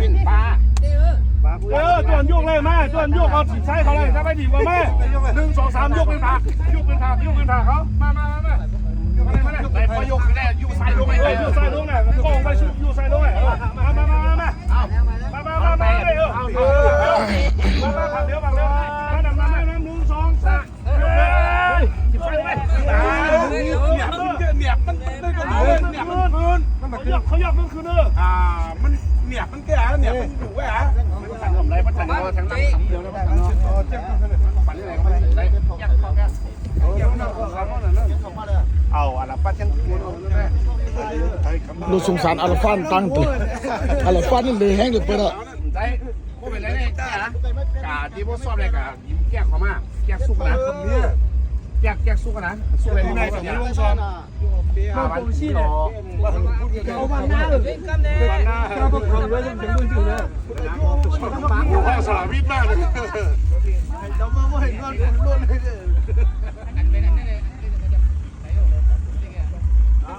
เขาเลยปลาเออจอนยกเลยแม่จอนยกเอาสิซ้ายเขาเลยถ้าไม่ดีกว่าแม่หนึ่งสองสามโยกเป็นผักโยกเป็นผักโยกเป็นผักเขามามามามามาเลยมาเลยไปพอยกได้อยู่ใส่ลงไปเอเลอยอยู่ซ้ายลงเนี่ยโค้งไปอยู่ซ้ายลงเนี่ยมามามามามามามามามาเลยเออเออมามาผักเดี๋ยวผักเดี๋ยวมาดำน้ำแม่น้ำหนึ่งสองสามเฮ้ยสิซ้ายไปเนี่ยมันเนี่ยมันได้ก็รู้เนี่ยมันคืนเขาหยอกเขาหยอกมันคือเนออ่า มันแก่แล้วเนี่ยมันอยู่แหวะทางทำไรมันทางทั้งนั้นทำเดียวแล้วทางนอนปั่นอะไรก็ไม่ได้อยากขอแกเอาอาลาฟันยังกูนเราสงสารอาลาฟันตั้งตัวอาลาฟันนี่เลยแห้งเลยไปละได้กูเป็นไรเนี่ยจ้ากาที่พวกซอบเลยกาแก้ขอมาแก้สุกนะแก้แก้สุกนะสุกะไรไม่ได้สัญญามาบันชีเลยเอาบันหน้าหรือเนกำเนิด ว่าสาวิทมากเลยจำมาว่าเห็นว่าล้วนเลย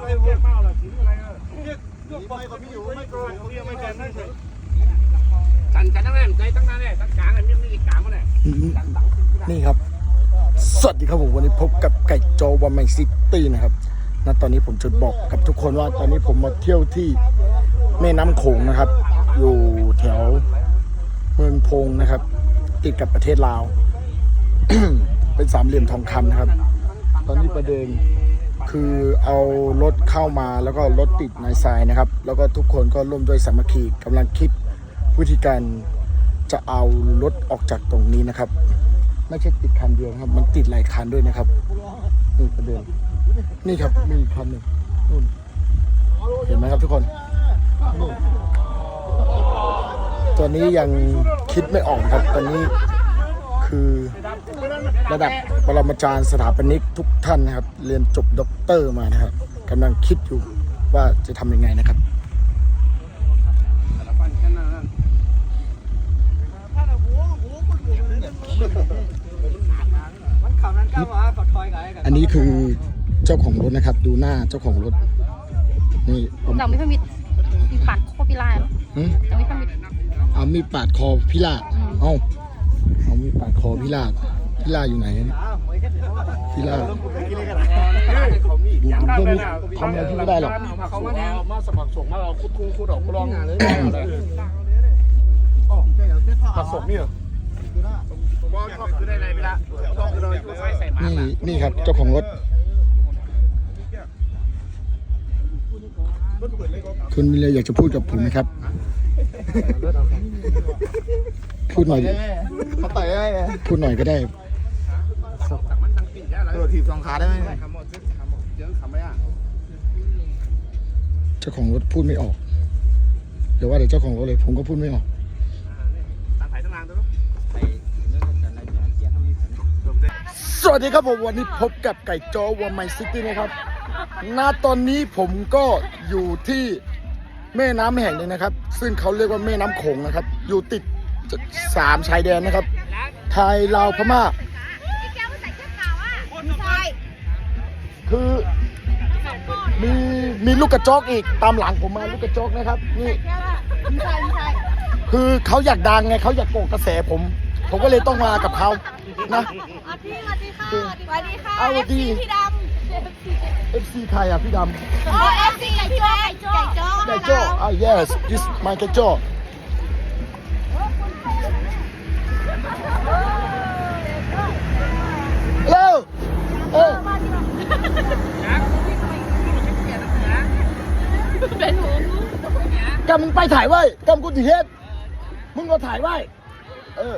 ไม่เรียกเมาหรอถึงอะไรเออเรียกเรียกไปก็ไม่อยู่ไม่กงเรีไม่แกนได้เฉยจันจันตั้งแน่จังเลยตั้งกลางเลยมีมีกลางมาเลยนี่ครับ สวัสดีครับผมวันนี้พบกับไก่โจวันแมนซิตี้นะครับณตอนนี้ผมจะบอกกับทุกคนว่าตอนนี้ผมมาเที่ยวที่ แม่น้ำโขงนะครับ อยู่แถวเมืองพงนะครับ ติดกับประเทศลาว เป็นสามเหลี่ยมทองคำนะครับ ตอนนี้ประเด็นคือเอารถเข้ามาแล้วก็รถติดในทรายนะครับ แล้วก็ทุกคนก็ร่วมด้วยสามัคคีกำลังคิดวิธีการจะเอารถออกจากตรงนี้นะครับ ไม่ใช่ติดคันเดียวครับ มันติดหลายคันด้วยนะครับนี่ประเด็นนี่ครับมีคันหนึ่งนู่นเห็นไหมครับทุกคน ตัวนี้ยังคิดไม่ออกครับตอนนี้คือระดับปรมาจารย์สถาปนิกทุกท่านนะครับ เรียนจบด็อกเตอร์มานะครับกำลังคิดอยู่ว่าจะทำยังไงนะครับอันนี้คือเจ้าของรถนะครับ ดูหน้าเจ้าของรถนี่ผมเราไม่พมิด มีปากโคพิลายเหรอหึเราไม่พมิดเอามีดปาดคอพี่ลาดเอาเอามีดปาดคอพี่ลาดพี่ลาดอยู่ไหนเนี่ยพี่ลาดเขามีดูผมก็มีทำอะไรพี่ไม่ได้หรอกเขามามาสมัครส่งมาเราคุดคูคุดออกลองเลยผักสมนี่เหรอว่าชอบคือได้อะไรไปละชอบคือเราอยู่ใส่ใส่หมานี่นี่ครับเจ้าของรถ คุณมีอะไรอยากจะพูดกับผมไหมครับ พูดหน่อยดิเขาต่อยได้ไงพูดหน่อยก็ได้จากมันตั้งปีแล้วโดดถีบสองขาได้ไหมคำหมดคำหมดเจอคำไม่อะเจ้าของรถพูดไม่ออกเดี๋ยวว่าแต่เจ้าของรถเลย ผมก็พูดไม่ออกตั้งถ่ายตั้งนานตัวสวัสดีครับผมวันนี้พบกับไก่จอวันไมซิตี้นะครับณตอนนี้ผมก็อยู่ที่ แม่น้ำแห่งหนึ่งนะครับ ซึ่งเขาเรียกว่าแม่น้ำโขงนะครับ อยู่ติดสามชายแดนนะครับ ไทยลาวพม่าคือมีมีลูกกระจอกอีกตามหลังผมมาลูกกระจอกนะครับนี่คือเขาอยากดังไงเขาอยากโกงกระแสผม ผมก็เลยต้องมากับเขานะพี่สวัสดีค่ะสวัสดีค่ะเอาสวัสดีพี่ดำ FC ใครอะพี่ดโอ้เอฟซีไก่จ้อไก่จ้อำไก่โจ้อ่า yes this my ไก่โจ้เร็วเออเป็นหมูกำมึงไปถ่ายไว้กำกูติเฮ็ดมึงก็ถ่ายไว้ เออ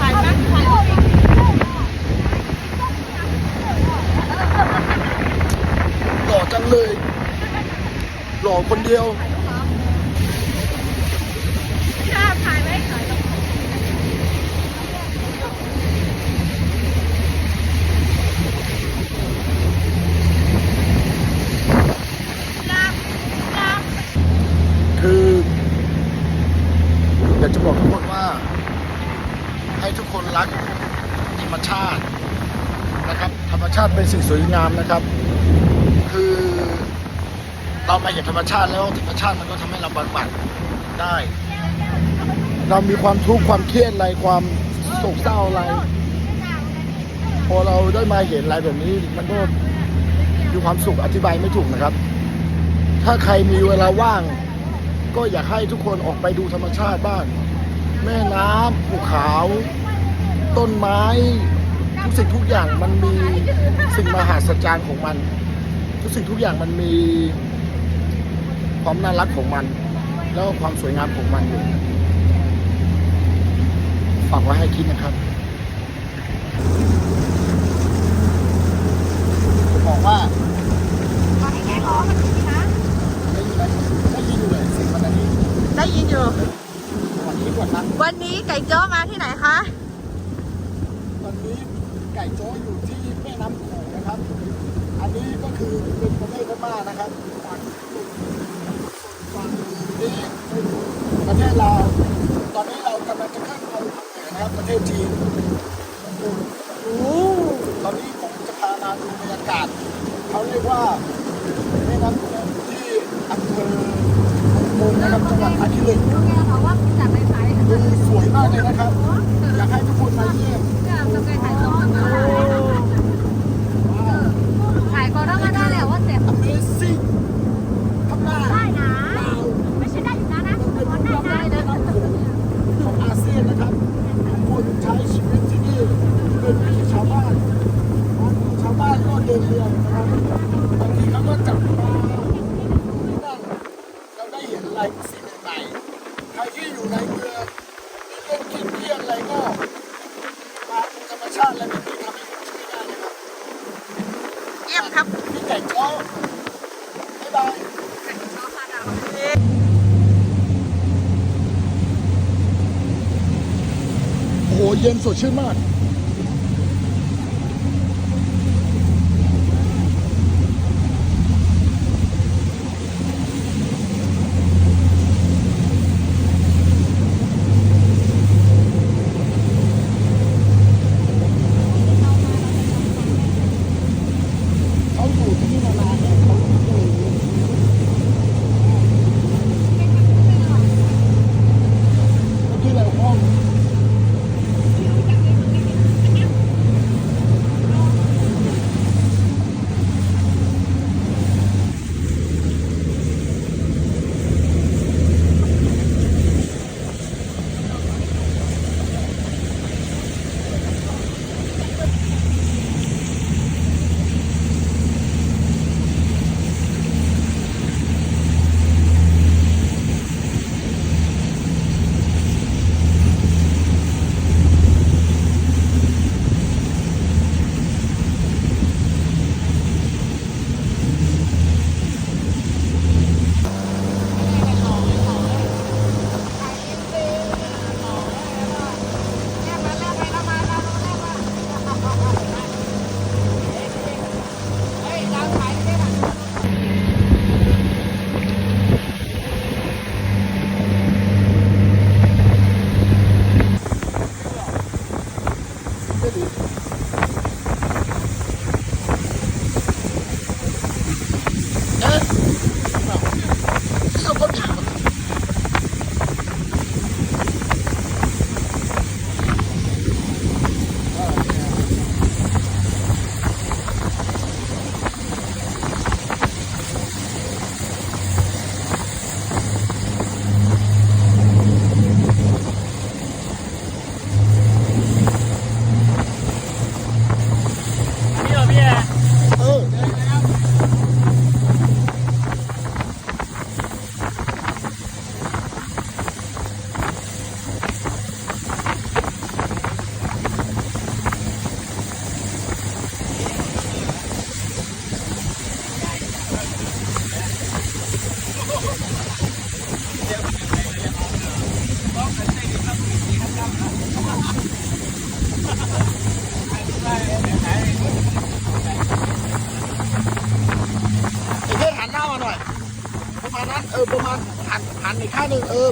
ถ่ายไหมถ่าย หล่อจังเลย หล่อคนเดียว เรมชาติเป็นสิ่ งามนะครับ คือเรามาเห็นธรรมชาติแล้วธรรมชาติมันก็ทำให้เราบำบัดได้ เรามีความทุกข์ความเครียดอะไรความโศกเศร้าอะไร พอเราได้มาเห็นอะไรแบบนี้ มันก็มีความสุขอธิบายไม่ถูกนะครับ ถ้าใครมีเวลาว่าง ก็อยากให้ทุกคนออกไปดูธรรมชาติบ้าง แม่น้ำภูเขา ต้นไม้ ทุกสิ่งทุกอย่างมันมีสิ่งมหัศจรรย์ของมัน ทุกสิ่งทุกอย่างมันมีความน่ารักของมัน แล้วก็ความสวยงามของมันอยู่ฝากไว้ให้คิดนะครับจะบอกว่าได้ยินไหมได้ยินอยู่เลยเสียงมันอันนี้ได้ยินอยู่ วันนี้ก่อนนะวันนี้ไก่โจ้มาที่ไหนคะวันนี้ ไก่โจ้อยู่ที่แม่น้ำโขงนะครับ อันนี้ก็คือเป็นประเทศพม่านะครับฝั่งฝั่งนี้เป็นประเทศลาวตอนนี้เรากำลังจะขึ้นไปทางเหนือนะครับประเทศจีนตอนนี้ผมจะพามาดูบรรยากาศเขาเรียกว่าแม่น้ำโขงที่อำเภอเมืองนะครับจังหวัดอาทิตย์ดูสวยมากเลยนะครับ อยากให้ทุกคนมาเยี่ยม ถ่ายก็ต้องมาได้แล้วว่าเสร็จ Amazing พม่า ได้นะ ลาว ไม่ใช่ได้อยู่นะนะ เป็นผู้นำได้แนะนำผมของอาเซียนนะครับทุกคนใช้ชีวิตที่นี่เป็นวิถีชาวบ้านชาวบ้านก็เดินเรือนะครับบางทีเขาก็จับปลาที่นั่นเราได้เห็นอะไรสิ่งใหม่ๆใครที่อยู่ในเมืองมีเรื่องกินเที่ยวอะไรก็มาดูธรรมชาติและเป็นที่ทำให้ผมช่วยได้นะครับ เยี่ยมครับ พี่ไก่โจ้บ๊ายบาย โอ้โห เย็นสดชื่นมาก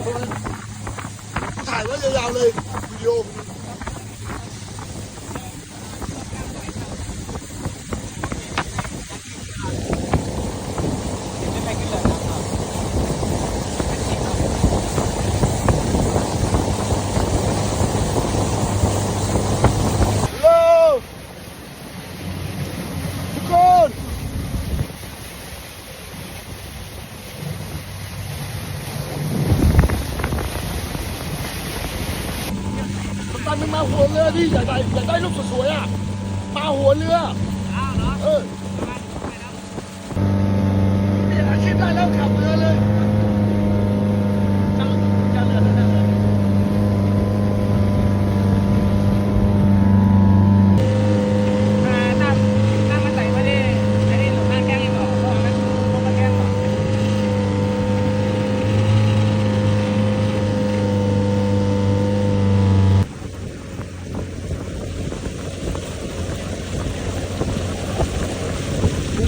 couple of รือที่อยากได้อยากได้ลูกสวยๆอะมาหัวเรือเออเปลี่ยนอาชีพได้แล้วขับเรือเลย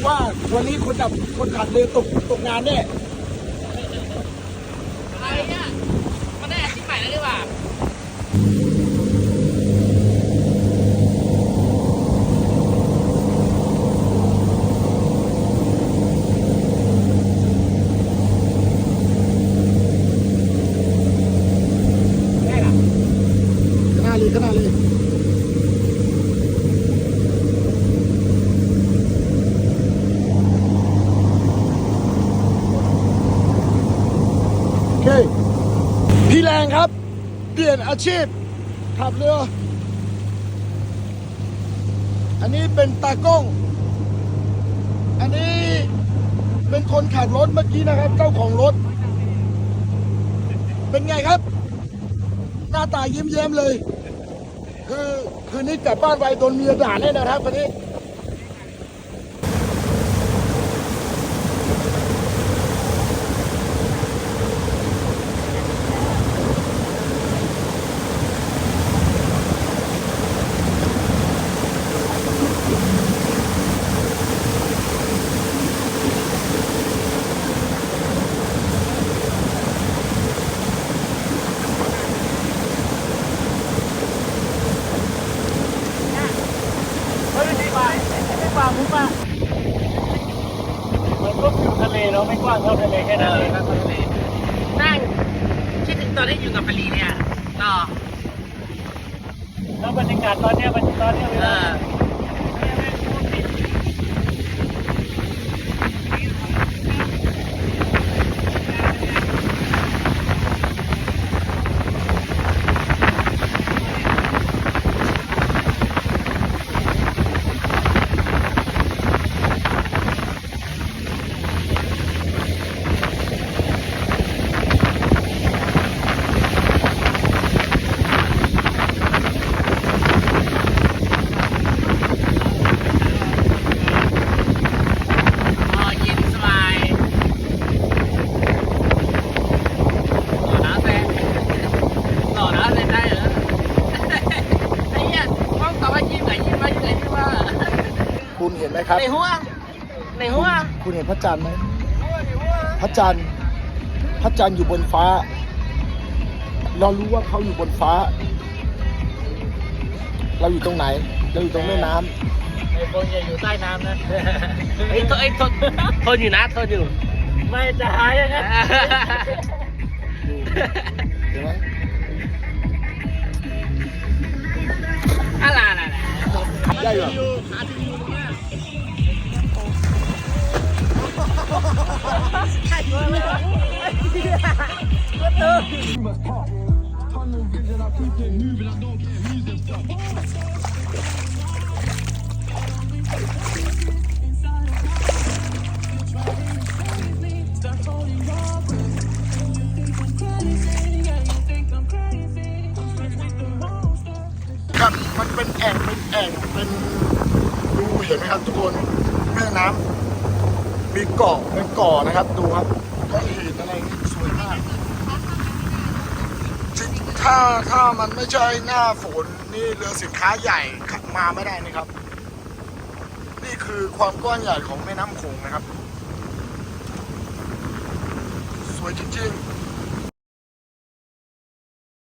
ว่าวันนี้คนดับคนขับเรือตกตกงานแน่ ขนาดเลยขนาดเลยโอเค พี่แรงครับ เปลี่ย นอาชีพ ขับเรือ อันนี้เป็นตากล้อง อันนี้เป็นคนขับรถเมื่อกี้นะครับ เจ้าของรถ เป็นไงครับ หน้าตายิ้มแย้มเลย คือคืนนี้กลับบ้านไปโดนเมียด่าแน่นะครับวันนี้ มันก็คือทะเลเนาะไม่กว้างเท่าทะเลแค่นั้นเองนั่งคิดถึงตอนที่อยู่กับปรีเนี่ยต่อแล้วบรรยากาศตอนเนี้ยมันตอนเนี้ยเวเอลา อ อ๋อเย็นสบายหล่อนะแฟนหล่อนะแฟนได้เหรอไอ้เหี้ยต้องตอบว่ายิ้มไหนยิ้มมาอยู่ไหนที่ว่า คุณเห็นไหมครับในหัวในหัวคุณเห็นพระจันทร์ไหมพระจันทร์พระจันทร์อยู่บนฟ้า เรารู้ว่าเขาอยู่บนฟ้า เราอยู่ตรงไหน เราอยู่ตรงแม่น้ำไอ้คนจะอยู่ใต้น้ำนะไอ้ทนไอ้ทนทนอยู่นะทนอยู่ ไม่จะหายยังไงเห็นไหมอะไรอะไรได้เหรอ ครับมันเป็นแอ่งเป็นแอ่งเป็นดูเห็นไหมครับทุกคนแม่น้ำ มีเกาะเป็นเกาะนะครับ ดูครับก็เห็นอะไรสวยมากจริงถ้าถ้ามันไม่ใช่หน้าฝนนี่เรือสินค้าใหญ่ขับมาไม่ได้นะครับ นี่คือความกว้างใหญ่ของแม่น้ำโขงนะครับ สวยจริงๆ